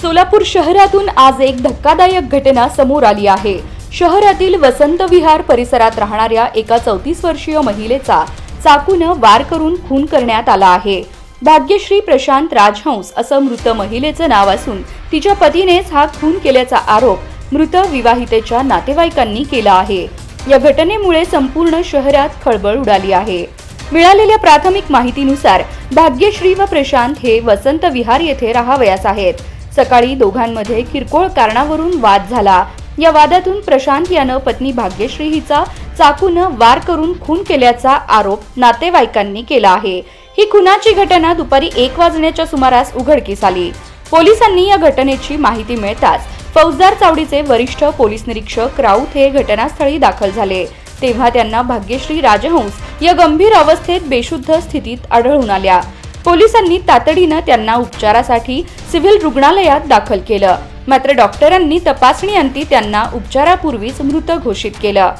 सोलापूर शहरातून आज एक धक्कादायक घटना समोर आली आहे. शहरातील वसंत विहार परिसरात राहणाऱ्या एका चौतीस वर्षीय महिलेचा चाकूनं वार करून खून करण्यात आला आहे. भाग्यश्री प्रशांत राजहंस असं मृत महिलेचं नाव असून तिच्या पतीनेच हा खून केल्याचा आरोप मृत विवाहितेच्या नातेवाईकांनी केला आहे. या घटनेमुळे संपूर्ण शहरात खळबळ उडाली आहे. मिळालेल्या प्राथमिक माहितीनुसार भाग्यश्री व प्रशांत हे वसंत विहार येथे राहावयास आहेत. सकाळी दोघांमध्ये किरकोळ कारणावरून वाद झाला. या वादातून प्रशांत यानं पत्नी भाग्यश्री हिचा चाकूनं वार करून खून केल्याचा आरोप नातेवाईकांनी केला आहे. ही खुनाची घटना दुपारी एक वाजण्याच्या सुमारास उघडकीस आली. पोलिसांनी या घटनेची माहिती मिळताच फौजदार चावडीचे वरिष्ठ पोलीस निरीक्षक राऊत हे घटनास्थळी दाखल झाले. तेव्हा त्यांना भाग्यश्री राजहंस या गंभीर अवस्थेत बेशुद्ध स्थितीत आढळून आल्या. पोलिसांनी तातडीनं त्यांना उपचारासाठी सिव्हिल रुग्णालयात दाखल केलं. मात्र डॉक्टरांनी तपासणी अंती त्यांना उपचारापूर्वीच मृत घोषित केलं.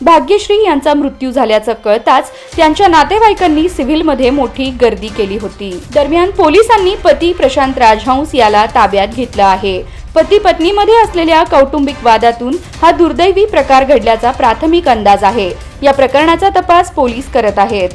भाग्यश्री यांचा मृत्यू झाल्याचं कळताच त्यांच्या नातेवाईकांनी सिव्हिलमध्ये मोठी गर्दी केली होती. दरम्यान पोलिसांनी पती प्रशांत राजहंस याला ताब्यात घेतलं आहे. पती पत्नीमध्ये असलेल्या कौटुंबिक वादातून हा दुर्दैवी प्रकार घडल्याचा प्राथमिक अंदाज आहे. या प्रकरणाचा तपास पोलीस करत आहेत.